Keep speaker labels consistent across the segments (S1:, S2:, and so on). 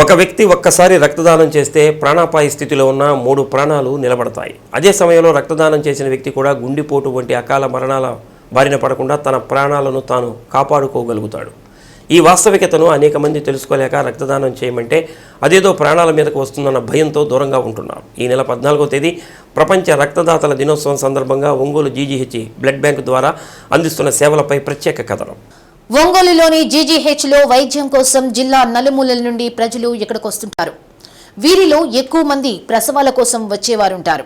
S1: ఒక వ్యక్తి ఒక్కసారి రక్తదానం చేస్తే ప్రాణాపాయ స్థితిలో ఉన్న మూడు ప్రాణాలు నిలబడతాయి. అదే సమయంలో రక్తదానం చేసిన వ్యక్తి కూడా గుండెపోటు వంటి అకాల మరణాల బారిన పడకుండా తన ప్రాణాలను తాను కాపాడుకోగలుగుతాడు. ఈ వాస్తవికతను అనేక మంది తెలుసుకోలేక రక్తదానం చేయమంటే అదేదో ప్రాణాల మీదకు వస్తుందన్న భయంతో దూరంగా ఉంటున్నారు. ఈ నెల పద్నాలుగో తేదీ ప్రపంచ రక్తదాతల దినోత్సవం సందర్భంగా ఒంగోలు జీజీహెచ్ బ్లడ్ బ్యాంక్ ద్వారా అందిస్తున్న సేవలపై ప్రత్యేక కథనం.
S2: ఒంగోలులోని జీజీహెచ్లో వైద్యం కోసం జిల్లా నలుమూలల నుండి ప్రజలు ఇక్కడికి వస్తుంటారు. వీరిలో ఎక్కువ మంది ప్రసవాల కోసం వచ్చేవారుంటారు.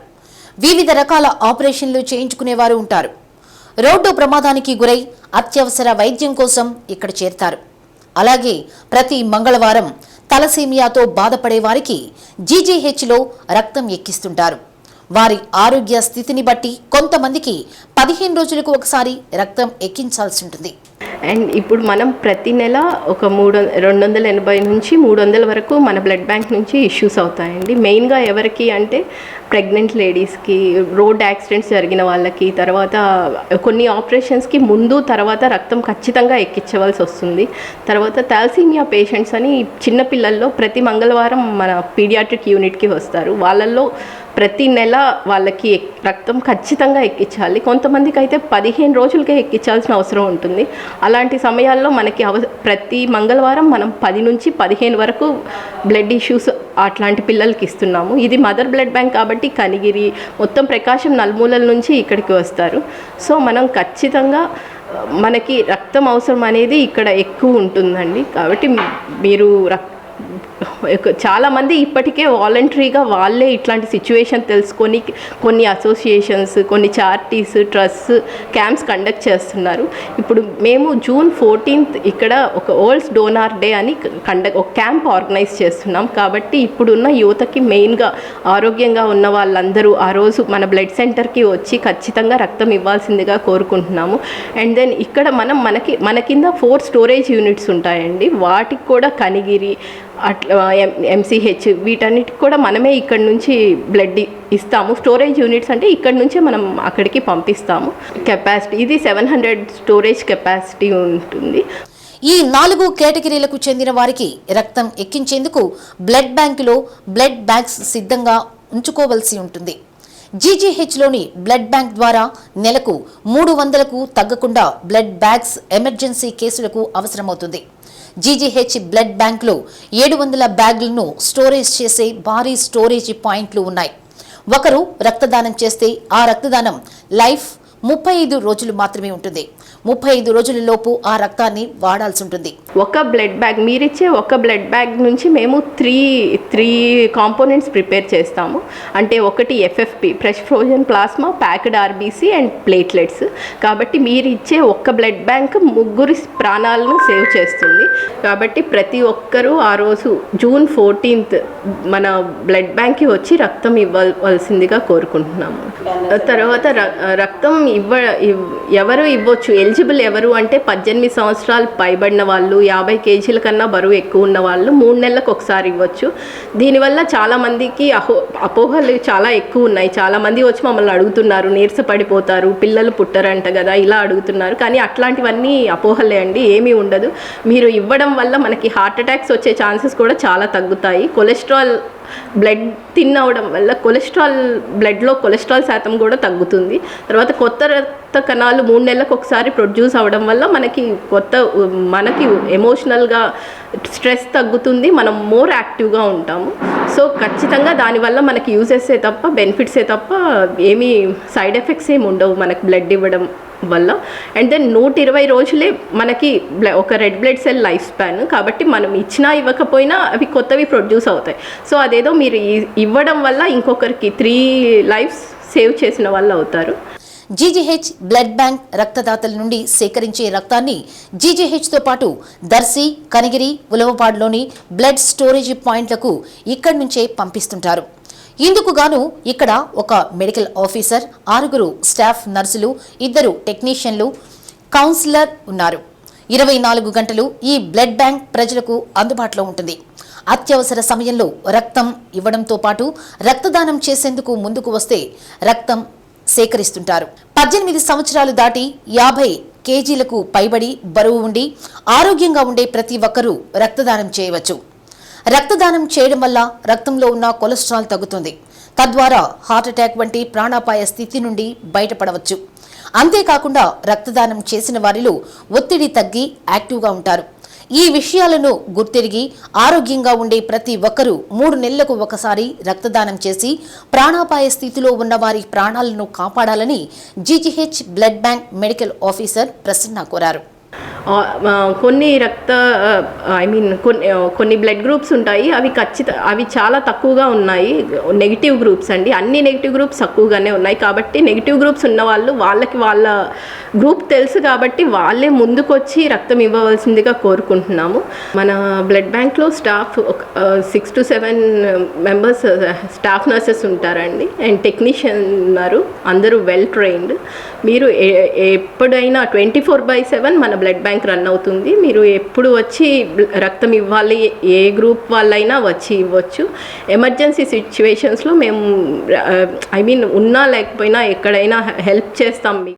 S2: వివిధ రకాల ఆపరేషన్లు చేయించుకునేవారు ఉంటారు. రోడ్డు ప్రమాదానికి గురై అత్యవసర వైద్యం కోసం ఇక్కడ చేరతారు. అలాగే ప్రతి మంగళవారం తలసేమియాతో బాధపడే వారికి జీజీహెచ్లో రక్తం ఎక్కిస్తుంటారు. వారి ఆరోగ్య స్థితిని బట్టి కొంతమందికి పదిహేను రోజులకు ఒకసారి రక్తం ఎక్కించాల్సి ఉంటుంది.
S3: అండ్ ఇప్పుడు మనం ప్రతి నెల ఒక మూడు రెండు వందల ఎనభై నుంచి మూడు వందల వరకు మన బ్లడ్ బ్యాంక్ నుంచి ఇష్యూస్ అవుతాయండి. మెయిన్గా ఎవరికి అంటే ప్రెగ్నెంట్ లేడీస్కి రోడ్ యాక్సిడెంట్స్ జరిగిన వాళ్ళకి తర్వాత కొన్ని ఆపరేషన్స్కి ముందు తర్వాత రక్తం ఖచ్చితంగా ఎక్కించవలసి వస్తుంది. తర్వాత థాలసీమియా పేషెంట్స్ అని చిన్నపిల్లల్లో ప్రతి మంగళవారం మన పీడియాట్రిక్ యూనిట్కి వస్తారు. వాళ్ళల్లో ప్రతి నెల వాళ్ళకి ఎక్- రక్తం ఖచ్చితంగా ఎక్కించాలి. కొంతమందికి అయితే పదిహేను రోజులకే ఎక్కించాల్సిన అవసరం ఉంటుంది. అలాంటి సమయాల్లో మనకి అవ ప్రతి మంగళవారం మనం పది నుంచి పదిహేను వరకు బ్లడ్ ఇష్యూస్ అట్లాంటి పిల్లలకి ఇస్తున్నాము. ఇది మదర్ బ్లడ్ బ్యాంక్ కాబట్టి కనిగిరి మొత్తం ప్రకాశం నలుమూలల నుంచి ఇక్కడికి వస్తారు. సో మనం ఖచ్చితంగా మనకి రక్తం అవసరం అనేది ఇక్కడ ఎక్కువ ఉంటుందండి. కాబట్టి మీరు రక్ చాలామంది ఇప్పటికే వాలంటరీగా వాళ్ళే ఇట్లాంటి సిచ్యువేషన్ తెలుసుకొని కొన్ని అసోసియేషన్స్ కొన్ని చార్టీస్ ట్రస్ట్ క్యాంప్స్ కండక్ట్ చేస్తున్నారు. ఇప్పుడు మేము జూన్ ఫోర్టీన్త్ ఇక్కడ ఒక ఓల్డ్స్ డోనార్ డే అని కండక్ట్ ఒక క్యాంప్ ఆర్గనైజ్ చేస్తున్నాం. కాబట్టి ఇప్పుడున్న యువతకి మెయిన్గా ఆరోగ్యంగా ఉన్న వాళ్ళందరూ ఆ రోజు మన బ్లడ్ సెంటర్కి వచ్చి ఖచ్చితంగా రక్తం ఇవ్వాల్సిందిగా కోరుకుంటున్నాము. అండ్ దెన్ ఇక్కడ మనం మనకి మన కింద ఫోర్ స్టోరేజ్ యూనిట్స్ ఉంటాయండి. వాటికి కూడా కనిగిరి అట్లా ఎం ఎంసీహెచ్ వీటన్నిటికి కూడా మనమే ఇక్కడ నుంచి బ్లడ్ ఇస్తాము. స్టోరేజ్ యూనిట్స్ అంటే ఇక్కడ నుంచే మనం అక్కడికి పంపిస్తాము. కెపాసిటీ ఇది సెవెన్ హండ్రెడ్ స్టోరేజ్ కెపాసిటీ ఉంటుంది.
S2: ఈ నాలుగు కేటగిరీలకు చెందిన వారికి రక్తం ఎక్కించేందుకు బ్లడ్ బ్యాంకులో బ్లడ్ బ్యాగ్స్ సిద్ధంగా ఉంచుకోవలసి ఉంటుంది. జీజీహెచ్లోని బ్లడ్ బ్యాంక్ ద్వారా నెలకు మూడు వందలకు తగ్గకుండా బ్లడ్ బ్యాగ్స్ ఎమర్జెన్సీ కేసులకు అవసరమవుతుంది. జీజీహెచ్ బ్లడ్ బ్యాంక్లో ఏడు వందల బ్యాగులను స్టోరేజ్ చేసే భారీ స్టోరేజ్ పాయింట్లు ఉన్నాయి. ఒకరు రక్తదానం చేస్తే ఆ రక్తదానం లైఫ్ ముప్పై ఐదు రోజులు మాత్రమే ఉంటుంది. ముప్పై ఐదు రోజుల లోపు ఆ రక్తాన్ని వాడాల్సి ఉంటుంది.
S3: ఒక బ్లడ్ బ్యాగ్ మీరిచ్చే ఒక బ్లడ్ బ్యాగ్ నుంచి మేము త్రీ త్రీ కాంపోనెంట్స్ ప్రిపేర్ చేస్తాము. అంటే ఒకటి FFP fresh frozen plasma packed RBC and platelets. కాబట్టి మీరు ఇచ్చే ఒక్క బ్లడ్ బ్యాంక్ ముగ్గురి ప్రాణాలను సేవ్ చేస్తుంది. కాబట్టి ప్రతి ఒక్కరూ ఆ రోజు జూన్ ఫోర్టీన్త్ మన బ్లడ్ బ్యాంక్కి వచ్చి రక్తం ఇవ్వవలసిందిగా కోరుకుంటున్నాము. తర్వాత ర- రక్తం ఇవ్వ ఎవరు ఇవ్వచ్చు ఎలిజిబుల్ ఎవరు అంటే పద్దెనిమిది సంవత్సరాలు పైబడిన వాళ్ళు యాభై కేజీల కన్నా బరువు ఎక్కువ ఉన్న వాళ్ళు మూడు నెలలకు ఒకసారి ఇవ్వచ్చు. దీనివల్ల చాలామందికి అహో అపోహలు చాలా ఎక్కువ ఉన్నాయి. చాలామంది వచ్చి మమ్మల్ని అడుగుతున్నారు నీరసపడిపోతారు పిల్లలు పుట్టరంట కదా ఇలా అడుగుతున్నారు. కానీ అట్లాంటివన్నీ అపోహలే అండి ఏమీ ఉండదు. మీరు ఇవ్వడం వల్ల మనకి హార్ట్ అటాక్స్ వచ్చే ఛాన్సెస్ కూడా చాలా తగ్గుతాయి. కొలెస్ట్రాల్ బ్లడ్ థిన్ అవడం వల్ల కొలెస్ట్రాల్ బ్లడ్లో కొలెస్ట్రాల్ శాతం కూడా తగ్గుతుంది. తర్వాత కొత్త రక్త కణాలు మూడు నెలలకు ఒకసారి ప్రొడ్యూస్ అవ్వడం వల్ల మనకి కొత్త మనకి ఎమోషనల్గా స్ట్రెస్ తగ్గుతుంది. మనం మోర్ యాక్టివ్గా ఉంటాము. సో ఖచ్చితంగా దానివల్ల మనకి యూజెస్సే తప్ప బెనిఫిట్సే తప్ప ఏమీ సైడ్ ఎఫెక్ట్స్ ఏమి ఉండవు. మనకి బ్లడ్ ఇవ్వడం వల్ల. అండ్ దెన్ నూట ఇరవై రోజులే మనకి బ్ల- ఒక red blood cell life span కాబట్టి మనం ఇచ్చినా ఇవ్వకపోయినా అవి కొత్తవి ప్రొడ్యూస్ అవుతాయి. సో అదేదో మీరు ఇవ్వడం వల్ల ఇంకొకరికి త్రీ లైఫ్స్ సేవ్ చేసిన వాళ్ళు అవుతారు.
S2: జీజీహెచ్ బ్లడ్ బ్యాంక్ రక్తదాతల నుండి సేకరించే రక్తాన్ని జీజీహెచ్తో పాటు దర్శి కనిగిరి ఉలవపాడులోని బ్లడ్ స్టోరేజ్ పాయింట్లకు ఇక్కడి నుంచే పంపిస్తుంటారు. ఇందుకు గాను ఇక్కడ ఒక మెడికల్ ఆఫీసర్ ఆరుగురు స్టాఫ్ నర్సులు ఇద్దరు టెక్నీషియన్లు కౌన్సిలర్ ఉన్నారు. ఇరవై నాలుగు గంటలు ఈ బ్లడ్ బ్యాంక్ ప్రజలకు అందుబాటులో ఉంటుంది. అత్యవసర సమయంలో రక్తం ఇవ్వడంతో పాటు రక్తదానం చేసేందుకు ముందుకు వస్తే రక్తం సేకరిస్తుంటారు. పద్దెనిమిది సంవత్సరాలు దాటి యాభై కేజీలకు పైబడి బరువు ఉండి ఆరోగ్యంగా ఉండే ప్రతి ఒక్కరూ రక్తదానం చేయవచ్చు. రక్తదానం చేయడం వల్ల రక్తంలో ఉన్న కొలెస్ట్రాల్ తగ్గుతుంది. తద్వారా హార్ట్ అటాక్ వంటి ప్రాణాపాయ స్థితి నుండి బయటపడవచ్చు. అంతేకాకుండా రక్తదానం చేసిన వారిలో ఒత్తిడి తగ్గి యాక్టివ్గా ఉంటారు. ఈ విషయాలను గుర్తిరిగి ఆరోగ్యంగా ఉండే ప్రతి ఒక్కరూ మూడు నెలలకు ఒకసారి రక్తదానం చేసి ప్రాణాపాయ స్థితిలో ఉన్న వారి ప్రాణాలను కాపాడాలని GGH blood bank medical officer Prasanna కోరారు.
S3: కొన్ని రక్త ఐ మీన్ కొన్ని కొన్ని బ్లడ్ గ్రూప్స్ ఉంటాయి అవి ఖచ్చిత అవి చాలా తక్కువగా ఉన్నాయి నెగిటివ్ గ్రూప్స్ అండి. అన్ని నెగిటివ్ గ్రూప్స్ తక్కువగానే ఉన్నాయి. కాబట్టి నెగిటివ్ గ్రూప్స్ ఉన్న వాళ్ళు వాళ్ళకి వాళ్ళ గ్రూప్ తెలుసు కాబట్టి వాళ్ళే ముందుకొచ్చి రక్తం ఇవ్వవలసిందిగా కోరుకుంటున్నాము. మన బ్లడ్ బ్యాంక్లో స్టాఫ్ ఒక six to seven members staff nurses ఉంటారండి. అండ్ టెక్నీషియన్ ఉన్నారు. అందరూ వెల్ ట్రైన్డ్. మీరు ఏ- ఎప్పుడైనా ట్వంటీ ఫోర్ బై సెవెన్ మన బ్లడ్ బ్యాంక్ రన్ అవుతుంది. మీరు ఎప్పుడు వచ్చి రక్తం ఇవ్వాలి ఏ గ్రూప్ వాళ్ళైనా వచ్చి ఇవ్వచ్చు. ఎమర్జెన్సీ సిచ్యువేషన్స్లో మేము ఐ మీన్ ఉన్నా లేకపోయినా ఎక్కడైనా హెల్ప్ చేస్తాం మీకు